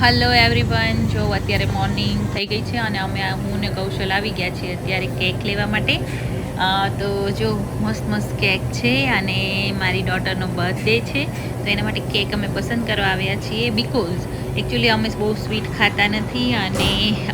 Hello everyone. જો અત્યારે morning થઈ ગઈ છે અને અમે હું ને કૌશલ આવી ગયા છીએ અત્યારે કેક લેવા માટે. તો જો મસ્ત મસ્ત કેક છે અને મારી ડોટરનો બર્થડે છે. તો એના માટે કેક અમે પસંદ કરવા આવ્યા છીએ બિકોઝ એકચ્યુઅલી અમે બહુ સ્વીટ ખાતા નથી અને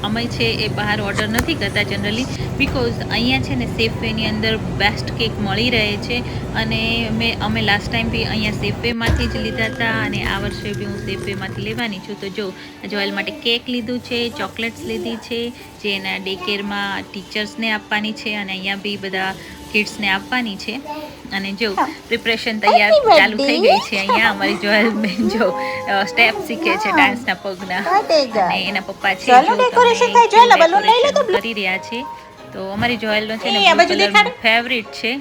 અમે છે એ બહાર ઓર્ડર નથી કરતા જનરલી બિકોઝ અહીંયા છે ને સેફવેની અંદર બેસ્ટ કેક મળી રહે છે અને મેં, અમે લાસ્ટ ટાઈમ બી અહીંયા સેફવેમાંથી જ લીધા હતા અને આ વર્ષે બી હું સેફવેમાંથી લેવાની છું. તો જો જોએલ માટે કેક લીધું છે ચોકલેટ્સ લીધી છે, જે એના ડે કેરમાં ટીચર્સને આપવાની છે અને અહીંયા બી બધા કિડ્સને આપવાની છે. અને જો પ્રિપરેશન તૈયાર ચાલુ થઈ ગઈ છે અહીંયા. અમારી જોએલ બેન જો સ્ટેપ શીખે છે ડાન્સના પગના. અને એના પપ્પા છે કરી રહ્યા છે. તો અમારી જોયેલનો છે ને બ્લુ કલર ફેવરિટ છે.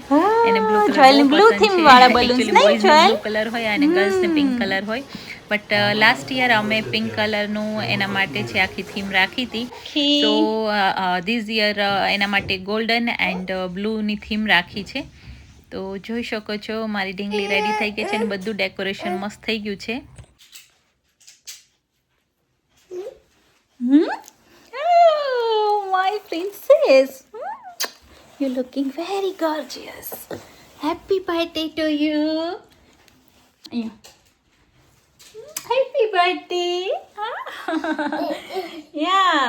એને બ્લુ કલર blue theme વાળા બલૂન્સ નહીં? બ્લુ કલર હોય અને ગર્લ્સને પિંક કલર હોય. બટ લાસ્ટ યર અમે પિંક કલરનું એના માટે છે આખી થીમ રાખી હતી. તો ધીઝ યર એના માટે ગોલ્ડન એન્ડ બ્લુની થીમ રાખી છે. તો જોઈ શકો છો મારી ઢીંગલી રેડી થઈ ગઈ છે અને બધું ડેકોરેશન મસ્ત થઈ ગયું છે. Hmm? Oh, you looking very You're happy gorgeous. Happy birthday અહીંયા. Happy birthday. yeah.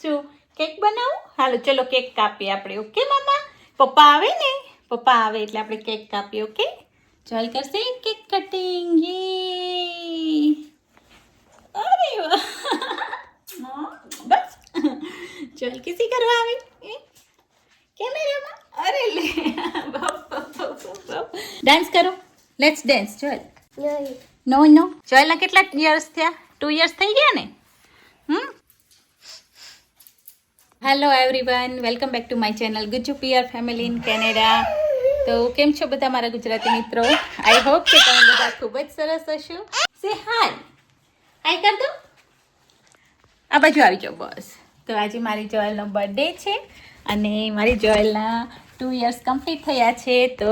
શું કેક બનાવું? હાલો ચલો કેક કાપીએ આપણે. ઓકે મામા પપ્પા આવે ને? પપ્પા આવે એટલે આપણે કેક કાપીએ ઓકે ચાલ કરશે કેક કટિંગ યે અરે વાહ! હા, બસ ચલ કિસી કરવા આવી? એ? કેમેરામાં? અરે લે. ડાન્સ કરો. લેટ્સ ડાન્સ ચલ નો. નો જોયેલા કેટલા યર્સ થયા? ટુ યર્સ થઈ ગયા ને? હમ? Hello everyone welcome back to my channel Gujju PR family in Canada તો કેમ છો બધા મારા ગુજરાતી મિત્રો? આઈ હોપ કે તમે બધા ખૂબ જ સરસ હશો. સે હાય હાય કર દો. આ બાજુ આવી જાઓ, બસ. તો આજે મારી જોયલનો બર્થડે છે અને મારી જોયલના ટુ યર્સ કમ્પ્લીટ થયા છે, તો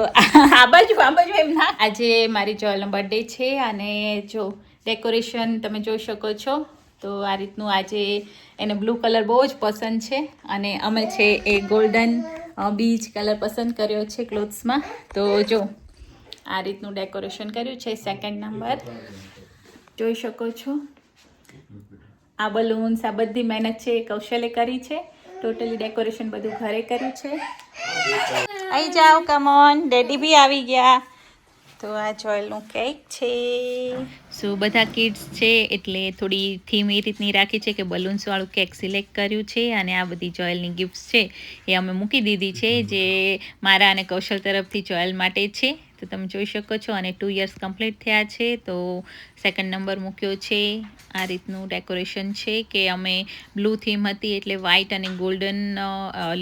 આ બાજુ આ બાજુ એમ ના. આજે મારી જોયલનો બર્થડે છે અને જો ડેકોરેશન તમે જોઈ શકો છો, તો આ રીતનું આજે એને બ્લુ કલર બહુ જ પસંદ છે અને અમે છે એ ગોલ્ડન બીચ કલર પસંદ કર્યો છે ક્લોથ્સમાં તો જો, આ રીતનું ડેકોરેશન કર્યું છે સેકન્ડ નંબર જોઈ શકો છો. આ બલૂન્સ આ બધી મહેનત છે એ કૌશલે કરી છે. ટોટલી ડેકોરેશન બધું ઘરે કર્યું છે. આવી જાઓ કમોન ડેડી બી આવી ગયા. તો આ જોયલનું કેક છે. સો બધા કિડ્સ છે એટલે થોડી થીમ એ રીતની રાખી છે કે બલૂન્સવાળું કેક સિલેક્ટ કર્યું છે અને આ બધી જોયેલની ગિફ્ટ્સ છે એ અમે મૂકી દીધી છે જે મારા અને કૌશલ તરફથી જોયેલ માટે છે. તો તમે જોઈ શકો છો અને ટુ યર્સ કમ્પ્લીટ થયા છે. તો સેકન્ડ નંબર મૂક્યો છે. આ રીતનું ડેકોરેશન છે કે અમે બ્લુ થીમ હતી એટલે વ્હાઇટ અને ગોલ્ડન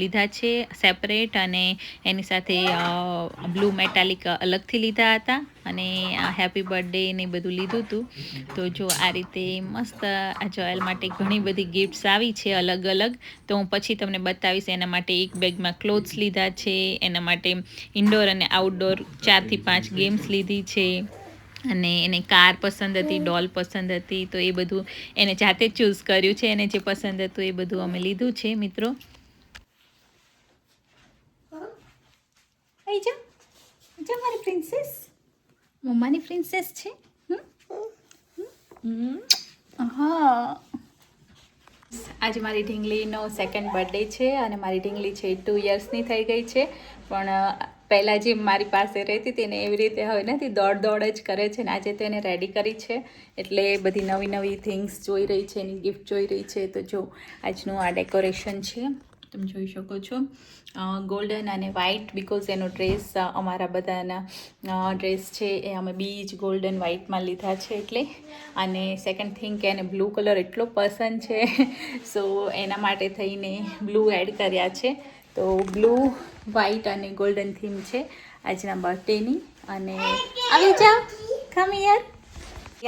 લીધા છે સેપરેટ અને એની સાથે બ્લુ મેટાલિક અલગથી લીધા હતા. અને હેપી બર્થડે ને બધું લીધું હતું તો જો આ રીતે મસ્ત, આ જોયલ માટે ઘણી બધી ગિફ્ટ્સ આવી છે અલગ અલગ. તો હું પછી તમને બતાવીશ એના માટે એક બેગમાં ક્લોથ્સ લીધા છે, એના માટે ઇન્ડોર અને આઉટડોર ચારથી પાંચ ગેમ્સ લીધી છે. અને એને કાર પસંદ હતી ડોલ પસંદ હતી, તો એ બધું એને જાતે ચૂઝ કર્યું છે, એને જે પસંદ હતું એ બધું અમે લીધું છે, મિત્રો. જા. મારી પ્રિન્સેસ મમ્માની પ્રિન્સેસ છે? હા આજે મારી ઢીંગલીનો સેકન્ડ બર્થડે છે અને મારી ઢીંગલી છે ટુ યર્સની થઈ ગઈ છે. પણ પહેલાં જે મારી પાસે રહેતી તેને એવી રીતે હવે નથી, દોડ દોડ જ કરે છે ને આજે તો એને રેડી કરી છે. એટલે બધી નવી નવી થિંગ્સ જોઈ રહી છે, એની ગિફ્ટ જોઈ રહી છે. તો જો, આજનું આ ડેકોરેશન છે. તમે જોઈ શકો છો. ગોલ્ડન અને વ્હાઇટ બિકોઝ એનો ડ્રેસ અમારા બધાના ડ્રેસ છે, એ અમે બીજ ગોલ્ડન વ્હાઇટમાં લીધા છે એટલે. અને સેકન્ડ થિંગ કે એને બ્લુ કલર એટલો પસંદ છે. સો એના માટે થઈને બ્લુ એડ કર્યા છે. તો બ્લુ વ્હાઇટ અને ગોલ્ડન થીમ છે આજના બર્થડેની અને આવી જાઓ. ખમી યાર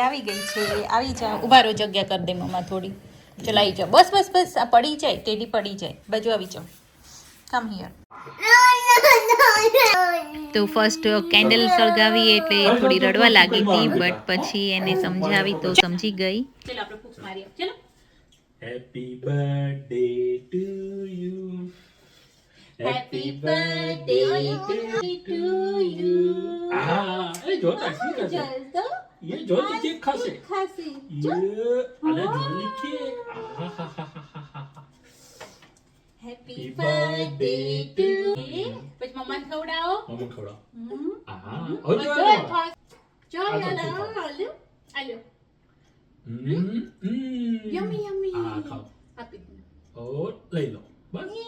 આવી ગઈ છે આવી જાઓ. ઉભારો જગ્યા કરી દે મમ્મા થોડી. ચલો આવી જાઓ. બસ બસ બસ આ પડી જાય ટેડી પડી જાય. બાજુ આવી જાઓ. કમ હિયર તો ફર્સ્ટ કેન્ડલ સળગાવી એટલે થોડી રડવા લાગી હતી બટ પછી એને સમજાવી તો સમજી ગઈ. ચલો આપણે મારી ચલો. Happy birthday to you. Happy birthday to you Ah, એ જોતા શીખે છે. તો એ જોતી કેક ખાશે. ખાસી એ, અને જોલી કેક. આહાહાહાહાહા. હેપી બર્થડે ટુ પછી મમ્માને ખવડાવો મમ્મી ખવડાવો. હમ. આહા. હવે જો બધો આલો. ખાસ. જો આ તો આલો, ખાઓ. આલો, આલો. હમ, હમ. Yummy, yummy. આ ખાઓ. આપી દો. ઓ, લઈ લો. બસ. જો આપણે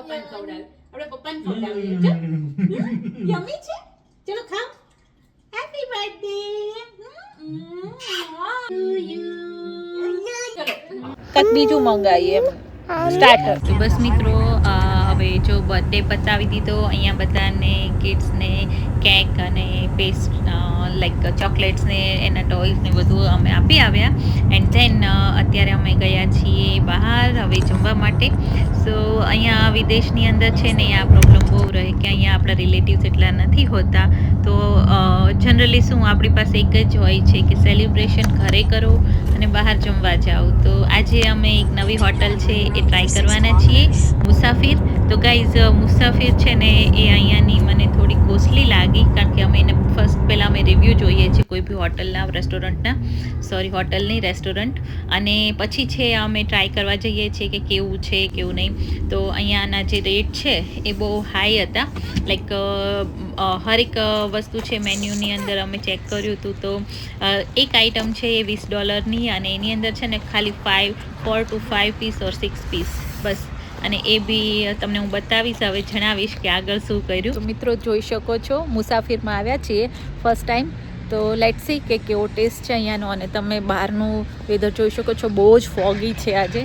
પપ્પાને ખવડાવીએ. આપણે પપ્પાને ખવડાવીએ. જો. યમી છે? ચલો ખાઓ. હેપી બર્થડે કત બીજું મંગાવીએ એમ. સ્ટાર્ટર તો બસ મિત્રો હવે જો બર્થડે પતાવી દીધો અહીંયા બધાને કિડ્સને કેક અને પેસ્ટ લાઈક ચોકલેટ્સ ને એના ટોયસ ને બધું અમે આપી આવ્યા. એન્ડ ધેન અત્યારે અમે ગયા છીએ બહાર, હવે જમવા માટે. સો અહીંયા વિદેશની અંદર છે ને, આ પ્રોબ્લેમ બહુ રહે કે અહીંયા આપણા રિલેટિવ્સ એટલા નથી હોતા. તો જનરલી શું આપણી પાસે એક જ હોય છે કે સેલિબ્રેશન ઘરે કરો અને બહાર જમવા જાઓ. તો આજે અમે એક નવી હોટલ છે, એ ટ્રાય કરવાના છીએ, મુસાફિર. તો ગાઈઝ મુસાફિર છે ને, એ અહીંયાની મને થોડી કોસ્ટલી લાગી, કારણ અમે રિવ્યૂ જોઈએ છીએ કોઈ બી હોટલના રેસ્ટોરન્ટના સોરી હોટલની રેસ્ટોરન્ટ અને પછી છે, અમે ટ્રાય કરવા જઈએ છીએ કે કેવું છે, કેવું નહીં. તો અહીંયાના જે રેટ છે, એ બહુ હાઈ હતા. લાઈક હરેક વસ્તુ છે મેન્યુની અંદર અમે ચેક કર્યું હતું તો એક આઇટમ છે એ વીસ ડોલરની અને એની અંદર છે ને ખાલી five four two five piece or six piece બસ. અને એ બી તમને હું બતાવીશ હવે જણાવીશ કે આગળ શું કર્યું. તો મિત્રો જોઈ શકો છો મુસાફિરમાં આવ્યા છીએ ફર્સ્ટ ટાઈમ તો લેટ સી કે કેવો ટેસ્ટ છે અહીંયાનો અને તમે બહારનું વેધર જોઈ શકો છો બહુ જ ફોગી છે આજે.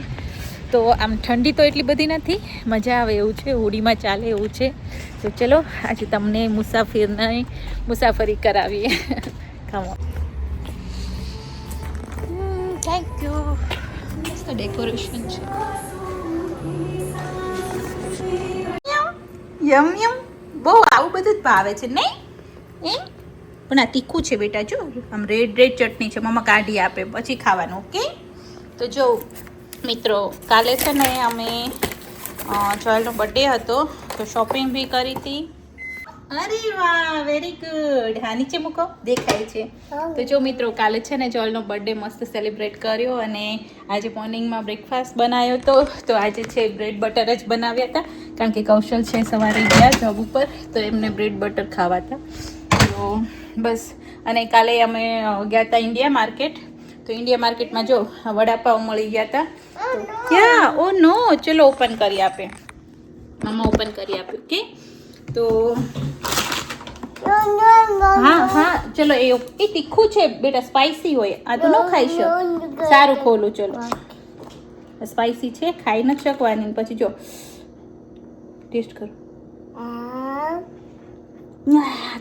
તો આમ ઠંડી તો એટલી બધી નથી મજા આવે એવું છે હોડીમાં ચાલે એવું છે. તો ચલો આજે તમને મુસાફિરને મુસાફરી કરાવીએ. ખમો થેન્ક યુ મસ્ત ડેકોરેશન છે. Yum yum. બહુ આવું બધું જ ભાવે છે, નહીં? એમ? પણ આ તીખું છે બેટા, જો. આમ રેડ રેડ ચટણી છે મમ્મા કાઢી આપે, પછી ખાવાનું, ઓકે? તો જો, મિત્રો, કાલે છે ને અમે જોયેલનો બર્થડે હતો, તો શોપિંગ બી કરી હતી. અરે વાહ વેરી ગુડ હા નીચે મૂકો દેખાય છે. તો જો મિત્રો કાલે છે ને જોલનો બર્થડે મસ્ત સેલિબ્રેટ કર્યો અને આજે મોર્નિંગમાં બ્રેકફાસ્ટ બનાવ્યો હતો તો આજે છે બ્રેડ બટર જ બનાવ્યા હતા. કારણ કે કૌશલ છે સવારે ગયા જોબ ઉપર તો એમને બ્રેડ બટર ખાવા હતા તો બસ અને કાલે અમે ગયા હતા ઇન્ડિયા માર્કેટ તો ઇન્ડિયા માર્કેટમાં જો વડાપાવ મળી ગયા હતા ક્યાં? ઓ નો ચલો ઓપન કરી આપે. મમ્મા ઓપન કરી આપે. કે તો હા હા ચલો એ એ તીખું છે બેટા સ્પાઈસી હોય આ તો ન ખાઈ શક. સારું ખોલું ચલો. સ્પાઈસી છે ખાઈ ન શકવાની. પછી જો ટેસ્ટ કરો.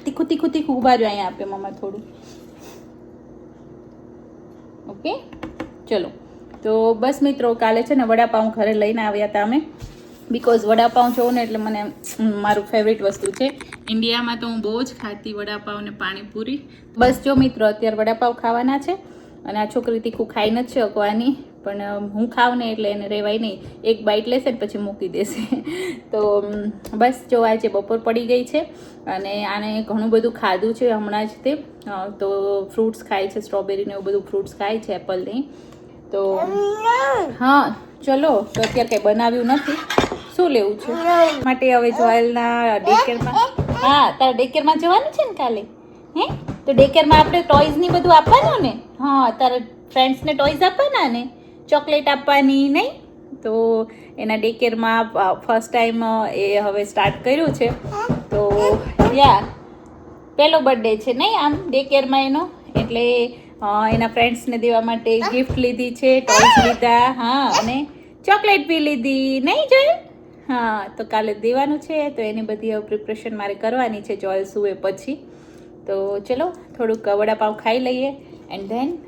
તીખું તીખું તીખું ઊભા જો અહીંયા આપે મમ્મા થોડું. ઓકે ચલો. તો બસ મિત્રો કાલે છે ને વડાપાઉં ઘરે લઈને આવ્યા હતા અમે. બિકોઝ વડાપાઉં જોઉં ને એટલે મને મારું ફેવરિટ વસ્તુ છે. ઇન્ડિયામાં તો હું બહુ જ ખાતી વડાપાઉં ને પાણીપુરી. બસ જો મિત્રો અત્યારે વડાપાઉં ખાવાના છે અને આ છોકરી તીખું ખાઈ નથી શકવાની પણ હું ખાઉં ને એટલે એને રહેવાય નહીં. એક બાઇટ લેશે ને પછી મૂકી દેશે. તો બસ જો આજે બપોર પડી ગઈ છે અને આને ઘણું બધું ખાધું છે હમણાં જ તે. તો ફ્રૂટ્સ ખાય છે સ્ટ્રોબેરી ને એવું બધું ફ્રૂટ્સ ખાય છે એપલની તો હા ચલો, તો અત્યારે કંઈ બનાવ્યું નથી. શું લેવું છે? માટે હવે જોયેલના ડેકેરમાં હા, તારા ડેકેરમાં જવાનું છે ને કાલે? હે? તો ડેકેરમાં આપણે ટોયઝની બધું આપવાનું ને? હા, તારા ફ્રેન્ડ્સને ટોયઝ આપવાના ને? ચોકલેટ આપવાની નહીં? તો એના ડેકેરમાં ફર્સ્ટ ટાઈમ એ હવે સ્ટાર્ટ કર્યું છે. તો, યા, પહેલો બર્થડે છે નહીં આમ ડે કેરમાં એનો? એટલે એના ફ્રેન્ડ્સને દેવા માટે ગિફ્ટ લીધી છે ટોયસ લીધા, હા, અને ચોકલેટ બી લીધી. નહીં, જોયું? હા, તો કાલે દેવાનું છે, તો એની બધી હવે પ્રિપરેશન મારે કરવાની છે જોયલ સુવે પછી. તો ચલો, થોડુંક વડાપાઉં ખાઈ લઈએ એન્ડ ધેન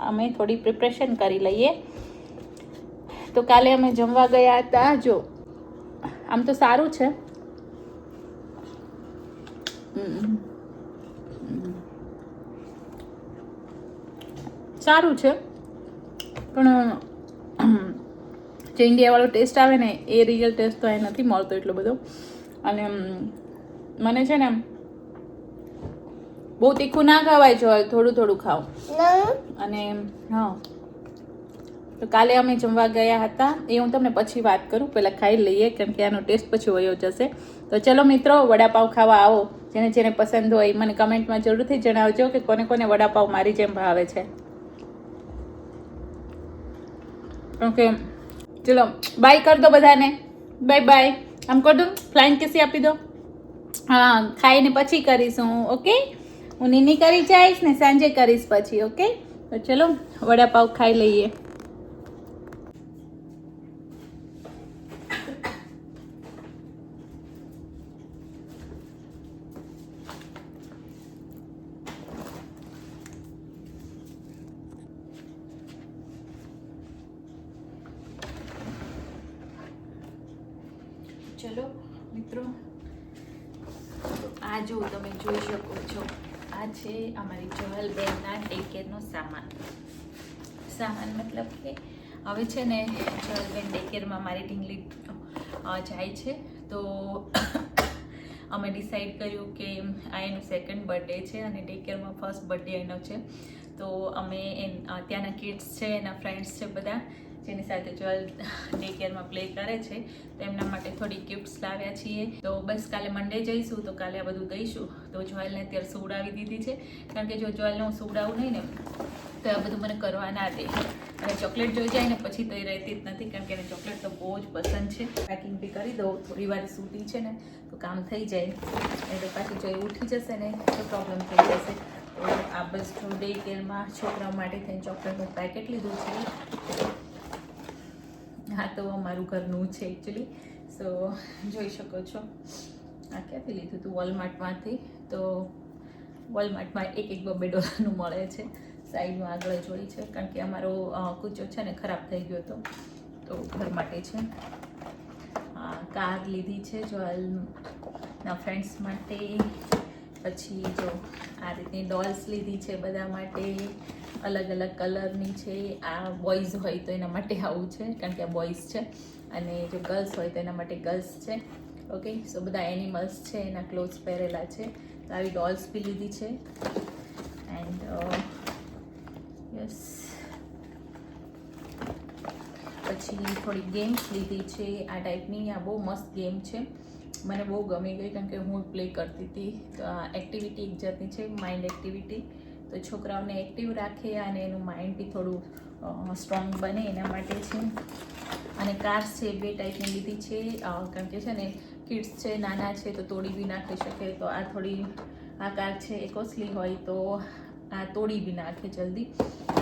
અમે થોડી પ્રિપરેશન કરી લઈએ. તો કાલે અમે જમવા ગયા હતા, જો, આમ તો સારું છે. હમ. સારું છે. પણ જે ઇન્ડિયાવાળો ટેસ્ટ આવે ને એ રિયલ ટેસ્ટ તો અહીં નથી મળતો એટલો બધો. અને મને છે ને બહુ તીખું ના ખાવાય જો થોડું થોડું ખાવ. અને હા. તો કાલે અમે જમવા ગયા હતા. એ હું તમને પછી વાત કરું. પહેલાં ખાઈ લઈએ કેમ કે આનો ટેસ્ટ પછી વયો જશે. તો ચલો મિત્રો વડાપાવ ખાવા આવો. જેને જેને પસંદ હોય મને કમેન્ટમાં જરૂરથી જણાવજો કે કોને કોને વડાપાવ મારી જેમ ભાવે છે. ઓકે ચલો બાય કર દો બધાને. બાય બાય આમ કર દો. ફ્લાઇંગ કિસી આપી દો. હા, ખાઈને પછી કરીશું ઓકે હું નીની કરી જઈશ ને સાંજે કરીશ પછી ઓકે તો ચલો, વડાપાવ ખાઈ લઈએ ચલો મિત્રો તો આ જો તમે જોઈ શકો છો આ છે અમારી જવલબેનના ટેક કેરનો સામાન. સામાન મતલબ કે હવે છે ને જવલબેન ડેકેરમાં મારી ઢીંગલી જાય છે. તો અમે ડિસાઈડ કર્યું કે આ એનો સેકન્ડ બર્થડે છે અને ડેકેરમાં ફર્સ્ટ બર્થડે એનો છે. તો અમે એ ત્યાંના કિડ્સ છે, એના ફ્રેન્ડ્સ છે બધા. જેની સાથે જ્વેલ ડે કેરમાં પ્લે કરે છે, તો એમના માટે થોડી ગિફ્ટ્સ લાવ્યા છીએ. તો બસ કાલે મંડે જઈશું, તો કાલે આ બધું દઈશું. તો જ્વેલને અત્યારે સુવડાવી દીધી છે. કારણ કે જો જ્વેલને હું સુવડાવું નહીં ને, તો આ બધું મને કરવા ના દે. અને ચોકલેટ જોઈ જાય ને, પછી તો એ રહેતી જ નથી, કારણ કે એને ચોકલેટ તો બહુ જ પસંદ છે. પેકિંગ બી કરી દઉં, થોડી વાર સૂતી છે ને, તો કામ થઈ જાય. એટલે પાછી જો એ ઉઠી જશે ને, તો પ્રોબ્લેમ થઈ જશે. તો આ બસ ડે કેરમાં છોકરાઓ માટે થઈને ચોકલેટનું પેકેટ લીધું છે. હા, તો અમારું ઘરનું છે એકચ્યુઅલી સો જોઈ શકો છો. આ ક્યાંથી લીધું હતું વોલમાર્ટમાંથી તો વોલમાર્ટમાં એક એક બબે ડોલરનું મળે છે. સાઈડમાં આગળ જોઈ છે. કારણ કે અમારો કૂચો છે ને ખરાબ થઈ ગયો હતો. તો ઘર માટે છે. કાર લીધી છે જોલના ફ્રેન્ડ્સ માટે. પછી જો આ રીતની ડોલ્સ લીધી છે બધા માટે. અલગ અલગ કલરની છે. આ બોયઝ હોય તો એના માટે આવું છે, કારણ કે આ બોયઝ છે. અને જો ગર્લ્સ હોય તો એના માટે ગર્લ્સ છે. ઓકે સો બધા એનિમલ્સ છે, એના ક્લોથ્સ પહેરેલા છે. તો આવી ડોલ્સ બી લીધી છે. એન્ડ યસ પછી થોડી ગેમ્સ લીધી છે. આ ટાઈપની આ બહુ મસ્ત ગેમ છે. મને બહુ ગમી ગઈ, કારણ કે હું પ્લે કરતી હતી. તો આ એક્ટિવિટી એક જાતની છે માઇન્ડ એક્ટિવિટી તો છોકરાઓને એક્ટિવ રાખે અને એનું માઇન્ડ બી થોડું સ્ટ્રોંગ બને એના માટે છે. અને કાર્સ છે, બે ટાઈપની લીધી છે. કારણ કે છે ને કિડ્સ છે, નાના છે, તો તોડી બી નાખી શકે. તો આ થોડી, આ કાર છે એ કોસ્ટલી હોય તો આ તોડી બી નાખે જલ્દી.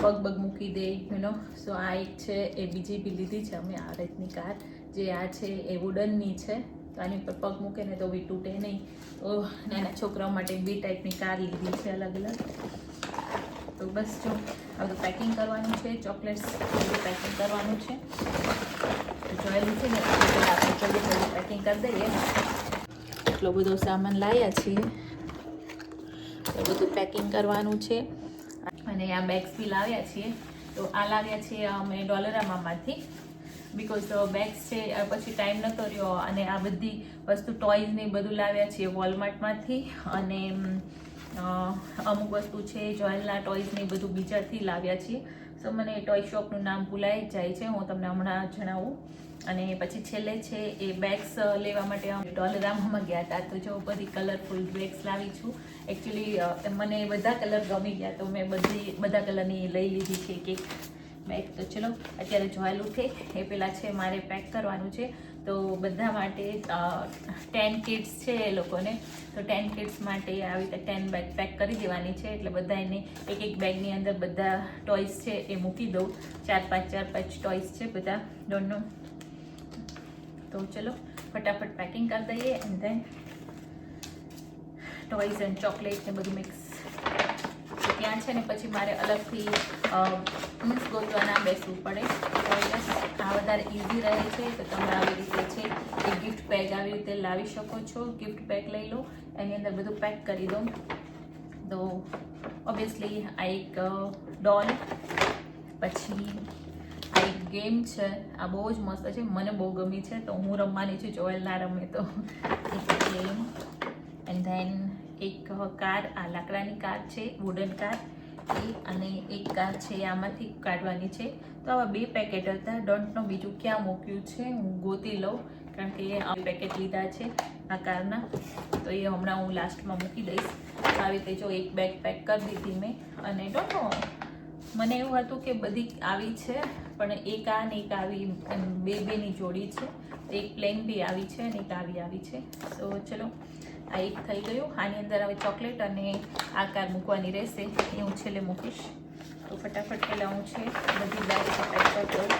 પગ બગ મૂકી દે યુનો સો આ એક છે, એ બીજી બી લીધી છે અમે આ રીતની કાર જે આ છે, એ વુડનની છે. તો આની ઉપર પગ મૂકે ને તો બી તૂટે નહીં. તો નાના છોકરાઓ માટે બે ટાઈપની કાર લીધી છે અલગ અલગ તો બસ જો આ બધું પેકિંગ કરવાનું છે ચોકલેટ્સ પેકિંગ કરવાનું છે. તો જોયેલું છે ને, આપણે જલ્દી જલ્દી પેકિંગ કરી દઈએ. એટલો બધો સામાન લાવ્યા છીએ. તો બધું પેકિંગ કરવાનું છે. અને આ બેગ્સ બી લાવ્યા છીએ. તો આ લાવ્યા છીએ અમે ડોલરામામાંથી બિકોઝ બેગ્સ છે પછી ટાઈમ નહોતો રહ્યો અને આ બધી વસ્તુ ટોયઝ ને બધું લાવ્યા છીએ વોલમાર્ટમાંથી અને અમુક વસ્તુ છે જોયલના ટોયઝને એ બધું બીજાથી લાવ્યા છીએ. સો મને ટોય શોપનું નામ ભૂલાઈ જાય છે, હું તમને હમણાં જણાવું. અને પછી છેલ્લે છે એ બેગ્સ લેવા માટે અમે ડોલરામામાં ગયા હતા તો જો બધી કલરફુલ બેગ્સ લાવી છું. એકચ્યુઅલી મને બધા કલર ગમી ગયા, તો મેં બધી, બધા કલરની લઈ લીધી છે એક બેગ તો ચલો, અત્યારે જોયેલું છે. એ પહેલાં છે, મારે પેક કરવાનું છે. તો બધા માટે ટેન કિડ્સ છે એ લોકોને. તો ટેન કિડ્સ માટે આવી રીતે ટેન બેગ પેક કરી દેવાની છે. એટલે બધા એને એક એક બેગની અંદર બધા ટોયસ છે એ મૂકી દઉં. ચાર પાંચ ચાર પાંચ ટોયસ છે બધા ડોન્ટ તો ચલો, ફટાફટ પેકિંગ કરી દઈએ. And then toys and chocolate ને બધું મિક્સ ત્યાં છે ને પછી મારે અલગથી મીન્સ ગોતવા ના બેસવું પડે. તો આ વધારે ઇઝી રહે છે. તો તમે આવી રીતે છે એ ગિફ્ટ પેક આવી રીતે લાવી શકો છો. ગિફ્ટ પેક લઈ લો. એની અંદર બધું પેક કરી દો તો ઓબ્વિયસલી આ એક ડોલ પછી આ એક ગેમ છે. આ બહુ જ મસ્ત છે. મને બહુ ગમી છે. તો હું રમવાની છું. જોયેલ ના રમે તો. ગેમ એન્ડ ધેન એક કાર આ લાકડાની કાર છે વુડન કાર. એ અને એક કાર છે, આમાંથી કાઢવાની છે. તો આવા બે પેકેટ હતા. ડોન્ટનો બીજું ક્યાં મૂક્યું છે, હું ગોતી લઉં, કારણ કે આ પેકેટ લીધા છે આ કારના. તો એ હમણાં હું લાસ્ટમાં મૂકી દઈશ. આવી રીતે જો એક બેગ પેક કરી દીધી મેં. અને ડોન્ટનો મને એવું હતું કે બધી આવી છે, પણ એક આ ને એક આવી બે બેની જોડી છે. એક પ્લેન બી આવી છે અને એક આવી આવી છે. તો ચલો આ એક થઈ ગયું. આની અંદર હવે ચોકલેટ અને આકાર મૂકવાની રહેશે. એ હું છેલ્લે મૂકીશ. તો ફટાફટ પહેલાં હું છે બધી બેગ પેક કરું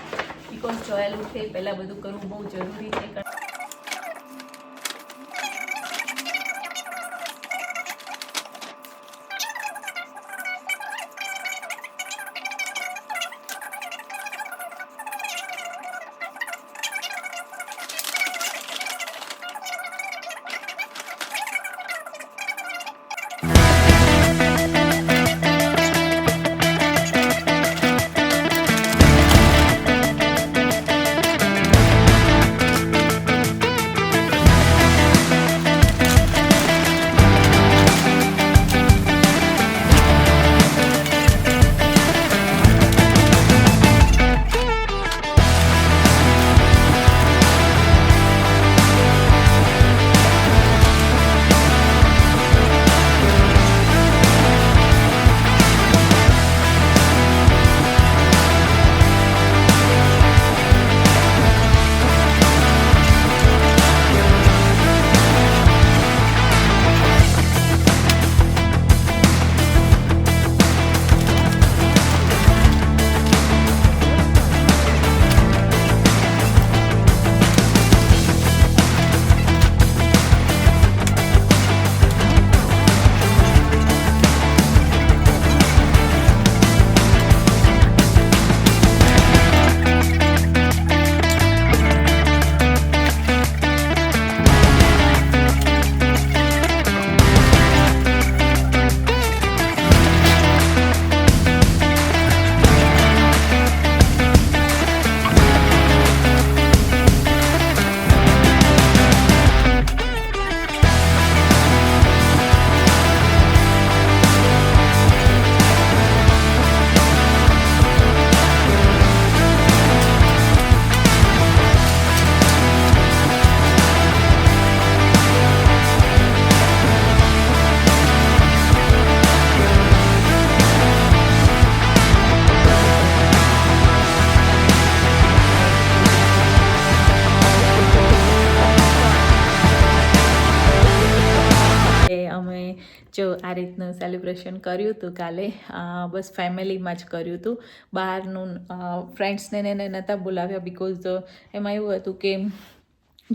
બિકોઝ જોયેલું છે પહેલાં બધું કરવું બહુ જરૂરી છે. આ રીતનું સેલિબ્રેશન કર્યું હતું કાલે. બસ ફેમિલીમાં જ કર્યું હતું. બહારનું ફ્રેન્ડ્સને એને નહોતા બોલાવ્યા બિકોઝ એમાં એવું હતું કે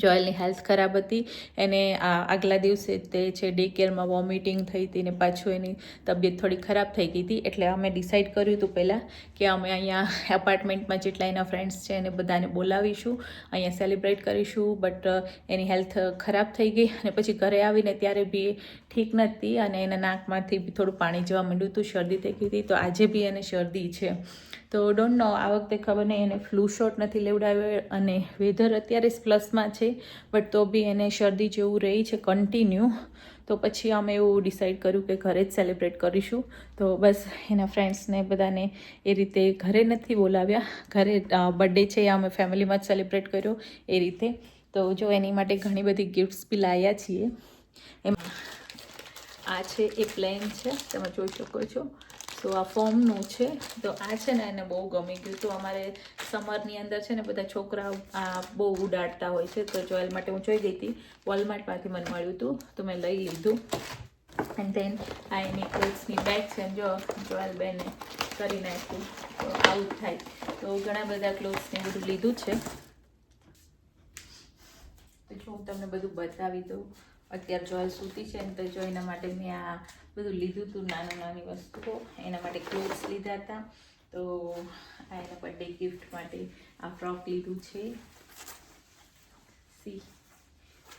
જોયલની હેલ્થ ખરાબ હતી. એને આગલા દિવસે તે છે ડે કેરમાં વોમિટિંગ થઈ હતી ને પાછું એની તબિયત થોડી ખરાબ થઈ ગઈ હતી. એટલે અમે ડિસાઇડ કર્યું હતું પહેલાં કે અમે અહીંયા એપાર્ટમેન્ટમાં જેટલા એના ફ્રેન્ડ્સ છે એને બધાને બોલાવીશું. અહીંયા સેલિબ્રેટ કરીશું બટ એની હેલ્થ ખરાબ થઈ ગઈ અને પછી ઘરે આવીને ત્યારે બી ઠીક નથી અને એના નાકમાંથી બી થોડું પાણી જવા માંડ્યું હતું, શરદી થઈ ગઈ હતી. તો આજે બી એને શરદી છે. તો ડોન્ટ નો આ વખતે ખબર નહીં, એને ફ્લૂ શોટ નથી લેવડાવ્યો અને વેધર અત્યારે પ્લસમાં છે બટ તો બી એને શરદી જેવું રહી છે કન્ટિન્યુ તો પછી અમે એવું ડિસાઈડ કર્યું કે ઘરે જ સેલિબ્રેટ કરીશું. તો બસ એના ફ્રેન્ડ્સને બધાને એ રીતે ઘરે નથી બોલાવ્યા. ઘરે બર્થડે છે, એ અમે ફેમિલીમાં જ સેલિબ્રેટ કર્યો એ રીતે. તો જો એની માટે ઘણી બધી ગિફ્ટ્સ બી લાવ્યા છીએ. એમાં, આ છે, એ પ્લેન છે. તમે જોઈ શકો છો. તો આ ફોર્મનું છે. તો આ છે ને એને બહુ ગમી ગયું. તો અમારે સમરની અંદર છે ને બધા છોકરાઓ આ બહુ ઉડાડતા હોય છે. તો જોયેલ માટે હું જોઈ ગઈ હતી. વોલમાર્ટમાંથી મને મળ્યું હતું. તો મેં લઈ લીધું. એન્ડ ધેન આ એની ક્લોથ્સની બેગ છે જો જોયેલ બેને કરી નાખ્યું તો જ થાય. તો ઘણા બધા ક્લોથ્સને બધું લીધું છે. તો જો હું તમને બધું બતાવી દઉં. અત્યારે જોયલ સૂતી છે ને તો જો એના માટે મેં આ બધું લીધું હતું નાની નાની વસ્તુઓ. એના માટે ક્લોથ્સ લીધા હતા. તો આ એના બર્થડે ગિફ્ટ માટે આ ફ્રોક લીધું છે. સી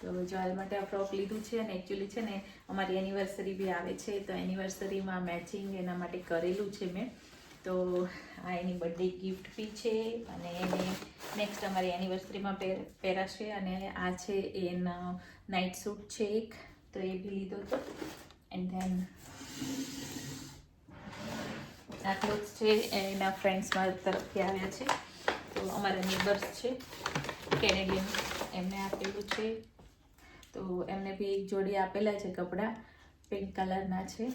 તો જોયલ માટે આ ફ્રોક લીધું છે અને એકચ્યુઅલી છે ને અમારી એનિવર્સરી બી આવે છે. તો એનિવર્સરીમાં મેચિંગ એના માટે કરેલું છે મેં. તો આ એની બર્થડે ગિફ્ટ બી છે અને એને નેક્સ્ટ અમારી એનિવર્સરીમાં પહેર પહેરાશે અને આ છે એના નાઇટ સૂટ છે એક, તો એ બી લીધો હતો એન્ડ ધેન આ ક્લોથ્સ છે એના ફ્રેન્ડ્સ મારા તરફથી આવ્યા છે. તો અમારા નેબર્સ છે. કેનેડિયન એમને આપેલું છે. તો એમને બી એક જોડી આપેલા છે કપડાં. પિંક કલરના છે.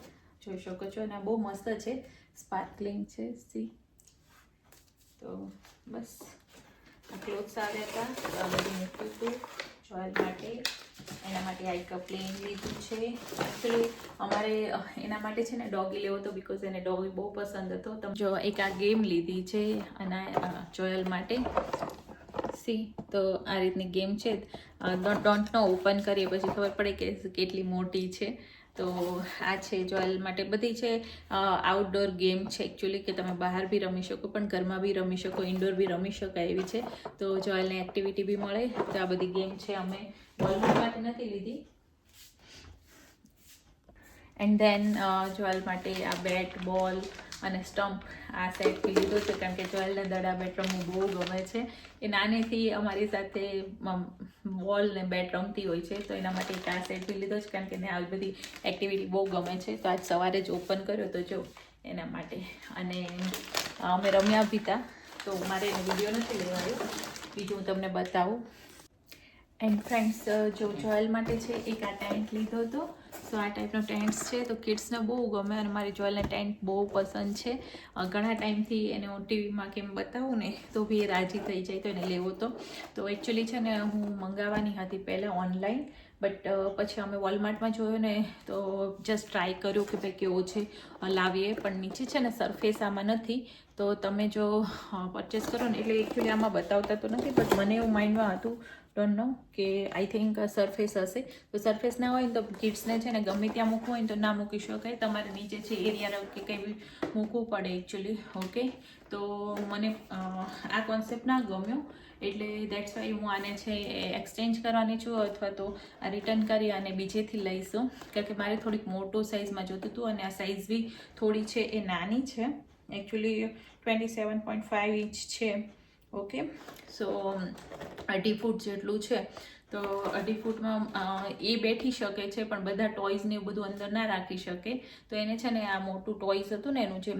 જોઈ શકો છો, અને બહુ મસ્ત છે. સ્પાર્કલિંગ છે સી તો બસ. ક્લોથ્સ આવ્યા હતા. બધું મૂક્યું હતું જોયલ માટે. એના માટે આ એક પ્લેન લીધું છે. એકચ્યુઅલી અમારે, એના માટે છે ને ડોગી લેવો હતો બિકોઝ એને ડોગી બહુ પસંદ હતો. તમે જો એક આ ગેમ લીધી છે અને જોયલ માટે. સી તો આ રીતની ગેમ છે. ડોન્ટ નો ઓપન કરીએ, પછી ખબર પડે કે કેટલી મોટી છે. તો આ છે જોયલ માટે બધી છે આઉટડોર ગેમ છે એકચ્યુઅલી કે તમે બહાર બી રમી શકો, પણ ઘરમાં બી રમી શકો ઇન્ડોર બી રમી શકાય એવી છે. તો જોયલને એક્ટિવિટી બી મળે. તો આ બધી ગેમ છે અમે વર્લ્ડમાંથી નથી લીધી. એન્ડ ધેન જોયલ માટે આ બેટ બોલ અને સ્ટમ્પ આ સેટ લીધો છે કારણ કે જોયલને દડા બેટ રમવું બહુ ગમે છે. એ નાનેથી અમારી સાથે બોલ ને બેટ રમતી હોય છે, તો એના માટે એક આ સેટ લીધો છે, કારણ કે એને આવી બધી એક્ટિવિટી બહુ ગમે છે. તો આજ સવારે જ ઓપન કર્યો, તો જો, એના માટે. અને અમે રમ્યા હતા તો મારે એનો વીડિયો નથી લેવાયો. બીજું હું તમને બતાવું. એન્ડ ફ્રેન્ડ્સ જો જોયલ માટે છે, એક આ ટેન્ટ લીધો હતો. સો આ ટાઈપનો ટેન્ટ્સ છે. તો કિડ્સને બહુ ગમે અને મારી જોયેલને ટેન્ટ બહુ પસંદ છે. ઘણા ટાઈમથી એને હું ટીવીમાં કેમ બતાવું ને, તો બી એ રાજી થઈ જાય તો એને લેવો તો. તો એકચ્યુઅલી છે ને, હું મંગાવવાની હતી પહેલાં ઓનલાઈન બટ પછી અમે વોલમાર્ટમાં જોયું ને, તો જસ્ટ ટ્રાય કર્યું કે ભાઈ કેવો છે લાવીએ. પણ નીચે છે ને સરફેસ આમાં નથી. તો તમે જો પરચેસ કરો ને, એટલે એકચ્યુઅલી આમાં બતાવતા તો નથી બટ મને એવું માઇન્ડમાં હતું ડોન્ટ નો કે આઈ થિંક સરફેસ હશે. તો સરફેસ ના હોય ને તો કિડ્સને છે ને ગમે ત્યાં મૂકવું હોય તો ના મૂકી શકાય. તમારે નીચે છે એરિયા કે કંઈ મૂકવું પડે એકચ્યુઅલી ઓકે તો મને આ કોન્સેપ્ટ ના ગમ્યો. એટલે દેટ્સ વાય હું આને છે એક્સચેન્જ કરવાની છું અથવા તો રિટર્ન કરી અને બીજેથી લઈશું. કારણ કે મારે થોડીક મોટો સાઇઝમાં જોતું હતું અને આ સાઇઝ બી થોડી છે એ નાની છે. Actually twenty seven point five inch છે. ઓકે સો અઢી ફૂટ જેટલું છે. તો અઢી ફૂટમાં એ બેઠી શકે છે, પણ બધા ટોયઝ ને એવું બધું અંદર ના રાખી શકે. તો એને છે ને આ મોટું ટોયઝ હતું ને, એનું જે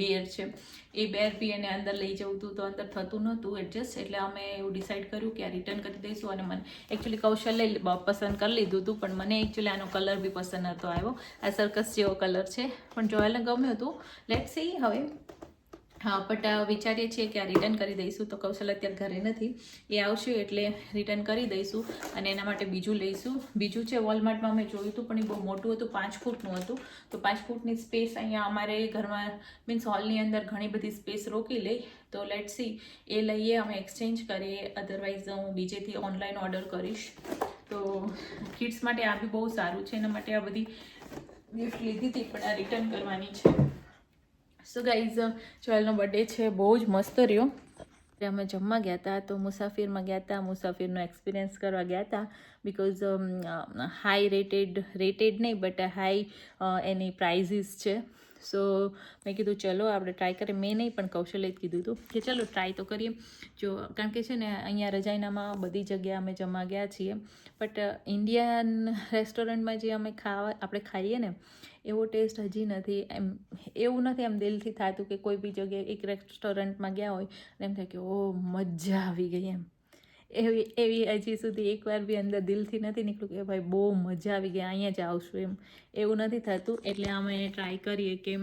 બેર છે, એ બેર બી એને અંદર લઈ જવું હતું, તો અંદર થતું નહોતું એડજસ્ટ એટલે અમે એવું ડિસાઈડ કર્યું કે આ રિટર્ન કરી દઈશું અને મને એકચ્યુઅલી કૌશલ્ય પસંદ કરી લીધું હતું, પણ મને એકચ્યુઅલી આનો કલર બી પસંદ નહોતો આવ્યો. આ સર્કસ જેવો કલર છે. પણ જોયેલને ગમ્યું હતું. લેટ સી હવે હા બટ વિચારીએ છીએ કે આ રિટર્ન કરી દઈશું તો કૌશલ અત્યારે ઘરે નથી. એ આવશે એટલે રિટર્ન કરી દઈશું અને એના માટે બીજું લઈશું. બીજું છે વોલમાર્ટમાં મેં જોયું હતું, પણ એ બહુ મોટું હતું, પાંચ ફૂટનું હતું. તો પાંચ ફૂટની સ્પેસ અહીંયા અમારે ઘરમાં મીન્સ હોલની અંદર ઘણી બધી સ્પેસ રોકી લે તો લેટ સી એ લઈએ, અમે એક્સચેન્જ કરીએ. અધરવાઇઝ હું બીજેથી ઓનલાઈન ઓર્ડર કરીશ. તો કિડ્સ માટે આ બી બહુ સારું છે. એના માટે આ બધી ગિફ્ટ લીધી હતી, પણ આ રિટર્ન કરવાની છે. સો ગાઈઝ જોયલનો બર્થડે છે, બહુ જ મસ્ત રહ્યો. અમે જમવા ગયા હતા તો મુસાફિરમાં ગયા હતા મુસાફિરનો એક્સપિરિયન્સ કરવા ગયા હતા બિકોઝ હાઈ રેટેડ રેટેડ નહીં બટ હાઈ એની પ્રાઇઝીસ છે. સો મેં કીધું, ચલો, આપણે ટ્રાય કરીએ. મેં નહીં, પણ કૌશલ્ય કીધું હતું કે, ચલો ટ્રાય તો કરીએ. જો, કારણ કે છે ને, અહીંયા રજાઈનામાં બધી જગ્યાએ અમે જમવા ગયા છીએ. બટ ઇન્ડિયન રેસ્ટોરન્ટમાં જે અમે ખાવા, આપણે ખાઈએ ને એવો ટેસ્ટ હજી નથી. એમ, એવું નથી એમ દિલથી થતું કે કોઈ બી જગ્યાએ એક રેસ્ટોરન્ટમાં ગયા હોય અને એમ થાય કે, ઓ, મજા આવી ગઈ એમ. એવી એવી હજી સુધી એકવાર બી અંદર દિલથી નથી નીકળ્યું કે, ભાઈ, બહુ મજા આવી ગઈ, અહીંયા જ આવશું એમ. એવું નથી થતું. એટલે અમે ટ્રાય કરીએ કે,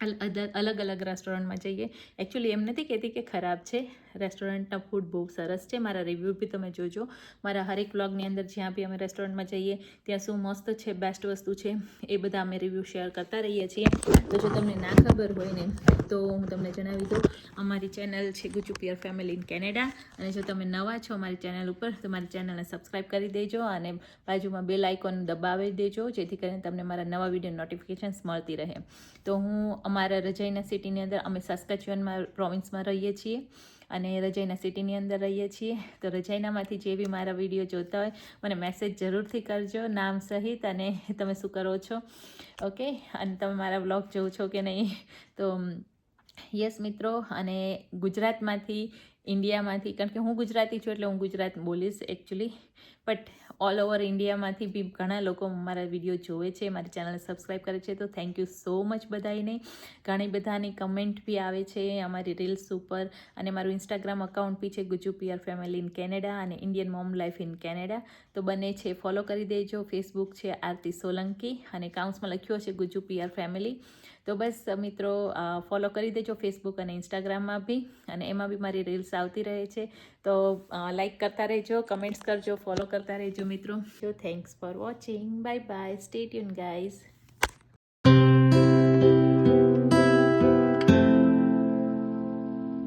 અલ- અલગ અલગ રેસ્ટોરન્ટમાં જઈએ. એકચ્યુઅલી એમ નથી કહેતી કે ખરાબ છે. રેસ્ટોરન્ટના ફૂડ બહુ સરસ છે. મારા રિવ્યૂ બી તમે જોજો. મારા હરેક વ્લોગની અંદર જ્યાં બી અમે રેસ્ટોરન્ટમાં જઈએ, ત્યાં શું મસ્ત છે બેસ્ટ વસ્તુ છે, એ બધા અમે રિવ્યૂ શેર કરતા રહીએ છીએ. તો જો તમને ના ખબર હોય ને, તો હું તમને જણાવી દઉં. અમારી ચેનલ છે ગુચુ પિયર ફેમિલી ઇન કેનેડા અને જો તમે નવા છો અમારી ચેનલ ઉપર, તો મારી ચેનલને સબસ્ક્રાઈબ કરી દેજો અને બાજુમાં બેલ આઇકોન દબાવી દેજો, જેથી કરીને તમને મારા નવા વીડિયો નોટિફિકેશન્સ મળતી રહે. તો હું અમારા રજાઈના સિટીની અંદર, અમે સાસ્કાચ્યુઅનમાં પ્રોવિન્સમાં રહીએ છીએ. અને રજાઈના સિટીની અંદર રહીએ છીએ. તો રજાઈનામાંથી જે બી મારા વીડિયો જોતા હોય, મને મેસેજ જરૂરથી કરજો, નામ સહિત અને તમે શું કરો છો. ઓકે અને તમે મારા બ્લોગ જોઉં છો કે નહીં? તો, યસ મિત્રો, અને ગુજરાતમાંથી ઇન્ડિયામાંથી, કારણ કે હું ગુજરાતી છું એટલે હું ગુજરાત બોલીશ એકચ્યુઅલી બટ ઓલ ઓવર ઇન્ડિયામાંથી બી ઘણા લોકો મારા વીડિયો જોવે છે, મારી ચેનલ સબસ્ક્રાઈબ કરે છે. તો થેન્ક યુ સો મચ બધાને ઘણી બધાની કમેન્ટ બી આવે છે અમારી રીલ્સ ઉપર. અને મારું ઇન્સ્ટાગ્રામ અકાઉન્ટ બી છે Gujju PR family in Canada અને Indian mom life in Canada તો બંને છે ફોલો કરી દેજો. ફેસબુક છે આરતી સોલંકી અને કાઉન્સમાં લખ્યું હશે ગુજુ પીઆર ફેમિલી તો બસ, મિત્રો ફોલો કરી દેજો ફેસબુક અને ઇન્સ્ટાગ્રામમાં બી અને એમાં બી મારી રીલ્સ આવતી રહે છે. તો લાઇક કરતા રહેજો કમેન્ટ્સ કરજો ફોલો કરતા રહેજો મિત્રો. Thanks for watching bye bye stay tune guys